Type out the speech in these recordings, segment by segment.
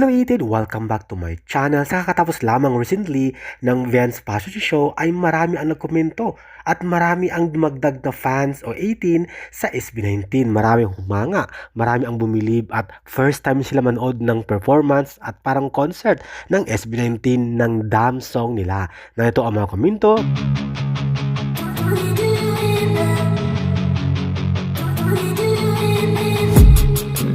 Hello 18! Welcome back to my channel. Sa kakatapos lamang recently ng Vance Fashion Show ay marami ang nagkomento at marami ang dumagdag na fans o 18 sa SB19. Marami humanga, marami ang bumilib at first time sila manood ng performance at parang concert ng SB19 ng Damn Song nila. Na ito ang mga komento.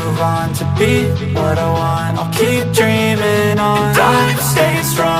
move on to be what I want. I'll keep dreaming on. Time staying strong,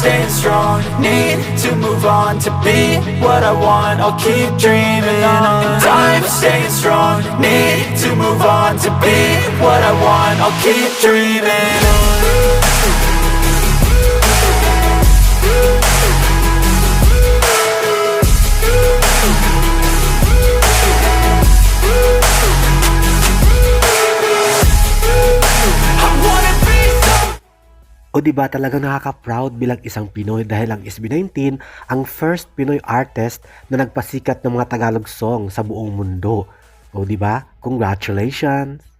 Staying strong, need to move on to be what I want. I'll keep dreaming on. Time staying strong, need to move on to be what I want. I'll keep dreaming on. O di ba talagang nakaka-proud bilang isang Pinoy dahil ang SB19 ang first Pinoy artist na nagpasikat ng mga Tagalog song sa buong mundo. O di ba? Congratulations!